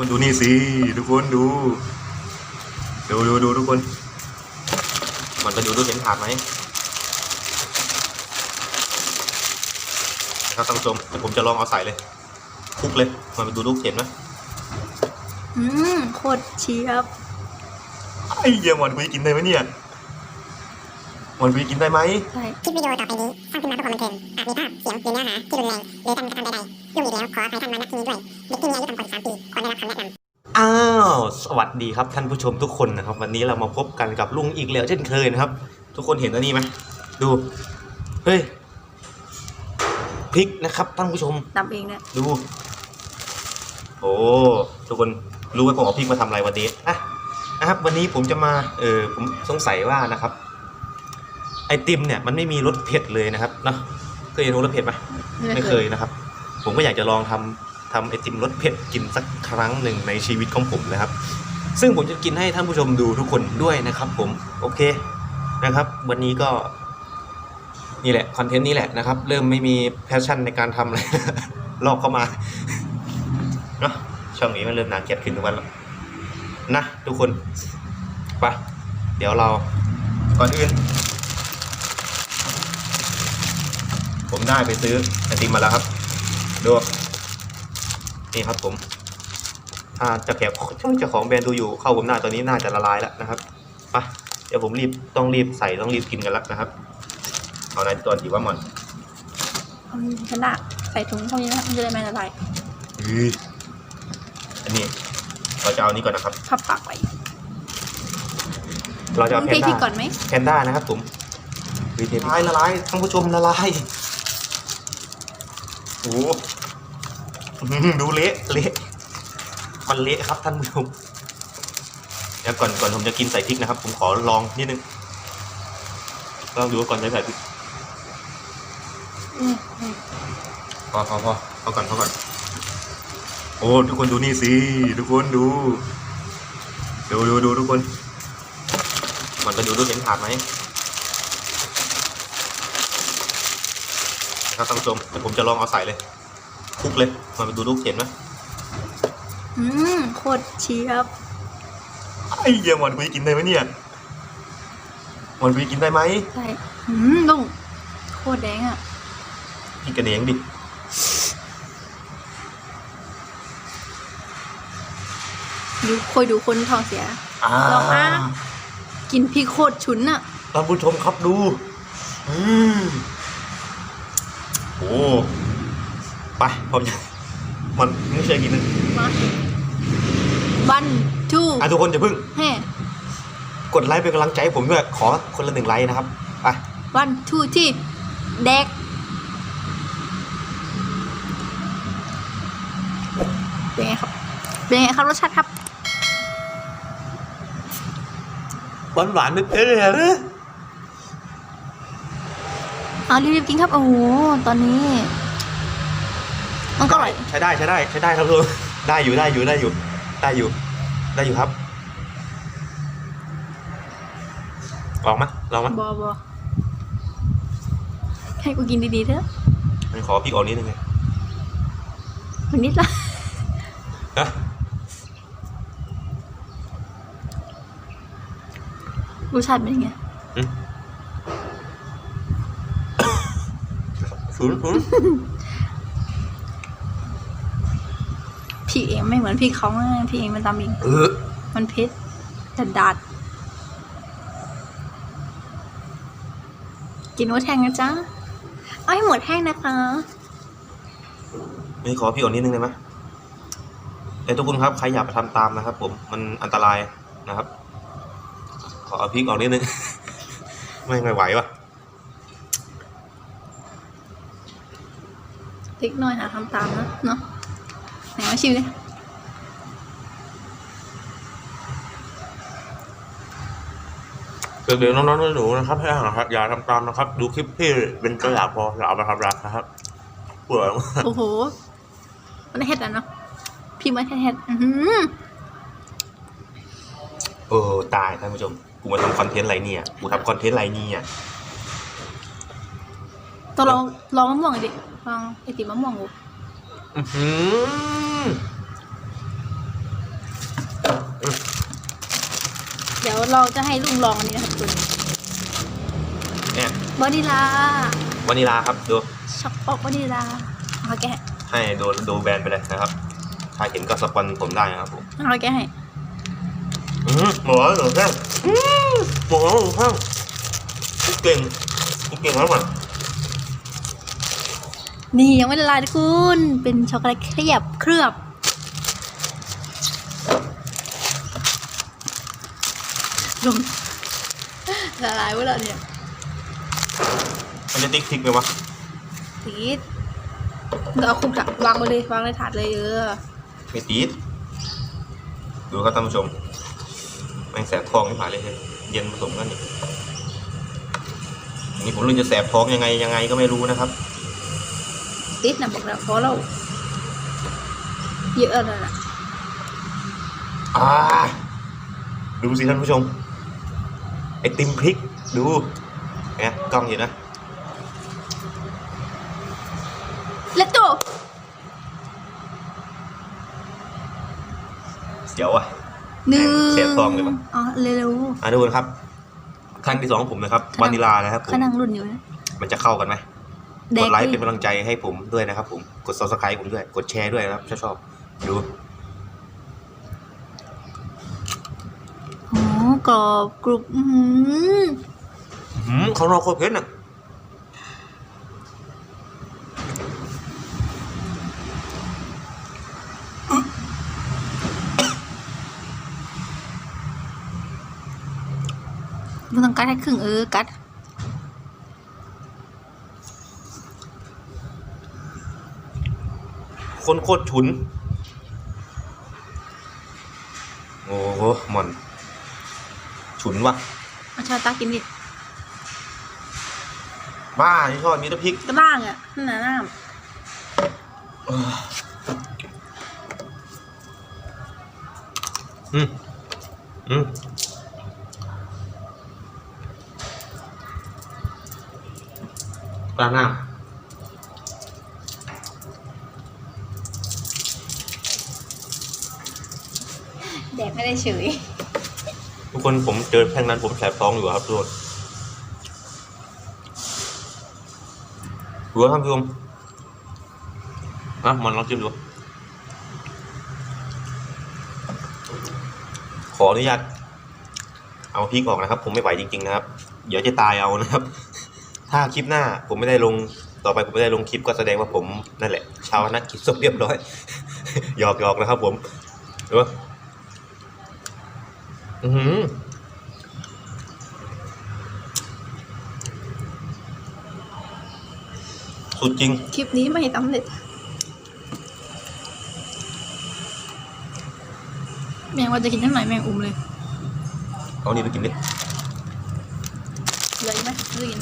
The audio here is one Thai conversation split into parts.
คนดูนี่สิทุกคนดู ดูดูดูทุกคนมันจะดูดูเห็นถาดไหมนะครับท่านผู้ชมเดี๋ยวผมจะลองเอาใส่เลยคลุกเลยมันไปดูลูกเห็นไหมอืมโคตรเชียบไอ้เยี่ยมวันกูจะกินได้ไหมเนี่ย วันกูจะกินได้ไหมใช่คลิปวิดีโอต่อไปนี้สร้างขึ้นมาเพื่อความบันเทิงอาจมีภาพ เสียง หรือเนื้อหาที่รุนแรง หรือการกระทำใดๆยุ่งอีกแล้ว ขออภัยท่านมาณที่นี้ด้วย เด็กที่มีอายุต่ำกว่า13ปีควรได้รับคำแนะนำ อ้าว สวัสดีครับท่านผู้ชมทุกคนนะครับ วันนี้เรามาพบกันกับลุงอีกแล้วเช่นเคยนะครับ ทุกคนเห็นอันนี้ไหมดู เฮ้ยพริกนะครับท่านผู้ชม ตำเองเนี่ยดู โอ้ ทุกคนรู้ไหมผมเอาพริกมาทำอะไรวันนี้อะนะครับ วันนี้ผมจะมา เออผมสงสัยว่านะครับ ไอติมเนี่ยมันไม่มีรสเผ็ดเลยนะครับเนาะเคยเห็นรสเผ็ดไหมไม่เคยนะครับ ผมก็อยากจะลองทำทำไอติมรสเผ็ดกินสักครั้งหนึ่งในชีวิตของผมนะครับ ซึ่งผมจะกินให้ท่านผู้ชมดูทุกคนด้วยนะครับ ผมโอเคนะครับ วันนี้ก็นี่แหละคอนเทนต์นี้แหละนะครับ เริ่มไม่มีแพชชั่นในการทำเลยลอกเข้ามาเนาะช่องนี้มันเริ่มนาเกลียดขึ้นทุกวันแล้วนะทุกคนไปเดี๋ยวเราก่อนอื่น ผมได้ไปซื้อไอติมมาแล้วครับ ดูนี่ครับผม ถ้าเจะแขกช่างเจ้าของแบรนด์ดูอยู่เข้าผมหน้าตอนนี้น่าจะละลายแล้วนะครับไปเดี๋ยวผมรีบต้องรีบใส่ต้องรีบกินกันแล้วนะครับ เอาในตัวจีว่ามันเอาชนะใส่ถุงเท่านี้นะมันจะได้ไม่ละลายอืออันนี้เราจะเอานี้ก่อนนะครับพับปากไว้เราจะเอามึงแพเทนพริด้ากก่อนไหมแพนด้านะครับผมละลายละลายท่านผู้ชมละลายโอ้โหอื้อหือดูเละเละมันเละครับท่านผู้ชมเดี๋ยวก่อนก่อนผมจะกินใส่พริกนะครับ ผมขอลองนิดนึงลองดูก่อนจะใส่พริกพอพอพอพอก่อนพอก่อน โอ้ทุกคนดูนี่สิทุกคนดู ดูดูดูทุกคน มันจะดูดูเห็นถาดไหม นะครับท่านผู้ชมเดี๋ยวผมจะลองเอาใส่เลยคลุกเลยมันไปดูลูกเห็นไหมอืมโคตรเชียบไอ้เยี่ยมวันกูจะกินได้ไหมเนี่ยวันกูจะกินได้ไหมใช่อืมลุงโคตรแดงอะกินกระเดงดิดูคอยดูคนท้องเสียอ่าลองอะกินพริกโคตรฉุนอะท่านผู้ชมครับดู อืม โอ้ไปผมจะมันไม่เคยกินนะมาวันทูอะทุกคนจะพึ่งแฮ่กดไลค์เป็นกำลังใจให้ผมด้วยขอคนละหนึ่งไลค์นะครับไปวันทูที่แดกเป็นไงครับเป็นไงครับรสชาติครับ หวานหวานนิดเดียวเลยนะ เอารีบๆกินครับ โอ้โห ตอนนี้ มันก็อร่อย ใช้ได้ใช้ได้ใช้ได้ครับทุกคนได้อยู่ได้อยู่ได้อยู่ ได้อยู่ ได้อยู่ครับลองไหมลองไหมบอบอให้กูกินดีๆเถอะมันขอพี่ออกนิดนึงไงมันนิดละนะรสชาติเป็นยังไง ศูนย์ศูนย์พี่เองไม่เหมือนพี่เขานะพี่เองมันตำเองเออมันเผ็ดจัดดาดกินหมดแห้งนะจ๊ะเอาให้หมดแห้งนะคะไม่ขอพี่ออกนิดนึงได้ไหมเอ้ยทุกคนครับใครอยากไปทำตามนะครับ ผมมันอันตรายนะครับ ขอเอาพริกออกนิดนึง ไม่ไม่ไหววะ เล็กน้อยหาทำตามนะเนาะไหนมาชิมดิเดี๋ยวน้องๆหนูๆนะครับ ให้อาหารครับอย่าทำตามนะครับ ดูคลิปพี่เป็นตัวอย่างพออย่าเอาไปทำร้ายนะครับเบื่อมากโอ้โห มันเห็ดอะเนาะพี่มันเห็ดๆอื้อหือเออตายท่านผู้ชม กูมาทำคอนเทนต์อะไรเนี่ย กูทำคอนเทนต์อะไรเนี่ย ต้องลองลองมะม่วงหน่อยดิลองไอติมมะม่วงดูอื้อหือเดี๋ยวเราจะให้ลุงลองอันนี้นะครับคุณเนี่ยวานิลาวานิลาครับดูช็อกโกวานิลาเอาแกะให้ดูดูแบรนด์ไปเลยนะครับถ้าเห็นก็สปอนผมได้นะครับผมเอาแกะให้อืมหมอหนูแห้งอืมหมอหนูแห้งกูเก่งกูเก่งมากมัน นี่ยังไม่ละลายนะคุณ เป็นช็อกโกแลตเคลือบเคลือบ ลงละลายไว้แล้วเนี่ยมันจะติ๊กทิกไหมวะติดเดี๋ยวเอาคุกถวางไปเลยวางในถาดเลยเออไม่ติดดูครับท่านผู้ชมแม่งแสบท้องที่ผ่านเลยเฮ้ยเย็นผสมกันนี่อันนี่ผมรู้จะแสบท้องยังไงยังไงก็ไม่รู้นะครับ ติดนะบอกแล้วเพราะเราเยอะแล้วนะอ่าดูสิท่านผู้ชม ไอติมพริก ดูเนี่ยกล้องอยู่นะเลตโตเดี๋ยวอะหนึ่งเสียฟองเลยปะอ๋อเร็วอะทุกคนครับขั้นที่สองของผมนะครับค่ะวานิลานะครับผๆมขนังรุ่นอยู่นะมันจะเข้ากันไหมแด กกดไลค์ดิเป็นกำลังใจให้ผมด้วยนะครับ ผมกด subscribe ผมด้วย กดแชร์ด้วยนะครับถ้าชอบดูโอ้กรอบกรุบอื้อหือหืมเขารอโคตรเผ็ดอะมึงต้องกัดให้ครึ่งเออกัด คนโคตรฉุน โอ้โหหมันฉุนว่ะเอาชาตากินดิบ้าที่ชอบมีแต่พริกก็ล่างอะนั่นน่ะน้อืมอืมปลาหน้าำแดก ไม่ได้เฉยทุกคนผมเจอแพ่งนั้นผมแสบท้องอยู่ครับทุกคนดูครับท่านผู้ชมอะมันลองชิมดู ขออนุญาตเอาพริกออกนะครับ ผมไม่ไหวจริง ๆ นะครับ เดี๋ยวจะตายเอานะครับ ถ้าคลิปหน้าผมไม่ได้ลงต่อไปผมไม่ได้ลงคลิปก็แสดงว่าผมนั่นแหละชาวนักกินศพเรียบร้อยหยอกหยอกนะครับผมดูว่า อือหือสุดจริง คลิปนี้ไม่สำเร็จแมงว่าจะกินทั้งไหนแมงอุ้มเลยเอานี่ไปกินดิเลยไหมเลยกิน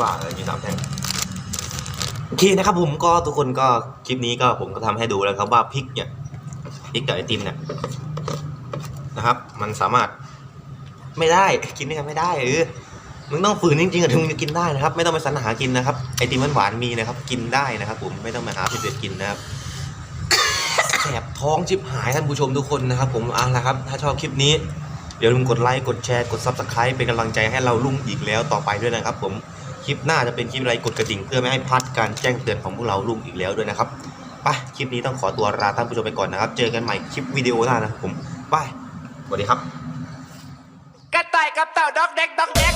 บ้าอะไรมีสามแท่งโอเคนะครับผมก็ทุกคนก็คลิปนี้ก็ผมก็ทำให้ดูแล้วครับว่าพริกเนี่ยพริกกับไอติมเนี่ย นะครับ มันสามารถไม่ได้กินด้วยกันไม่ได้เออมึงต้องฝืนจริงๆอะถึงจะกินได้นะครับ ไม่ต้องไปสรรหากินนะครับไอติมหวานมีนะครับ กินได้นะครับ ผมไม่ต้องมาหาเผ็ดๆกินนะครับแสบท้องชิบหายท่านผู้ชมทุกคนนะครับ ผมเอาละครับ ถ้าชอบคลิปนี้อย่าลืมกดไลค์กดแชร์กด subscribe เป็นกำลังใจให้เราลุ่งอีกแล้วต่อไปด้วยนะครับ ผมคลิปหน้าจะเป็นคลิปอะไรกดกระดิ่งเพื่อไม่ให้พลาดการแจ้งเตือนของพวกเราลุ่งอีกแล้วด้วยนะครับไปคลิปนี้ต้องขอตัวลาท่านผู้ชมไปก่อนนะครับ เจอกันใหม่คลิปวิดีโอหน้านะครับผมบาย สวัสดีครับ กระต่ายกับเต่าด็อกเด็กด็อกเด็ก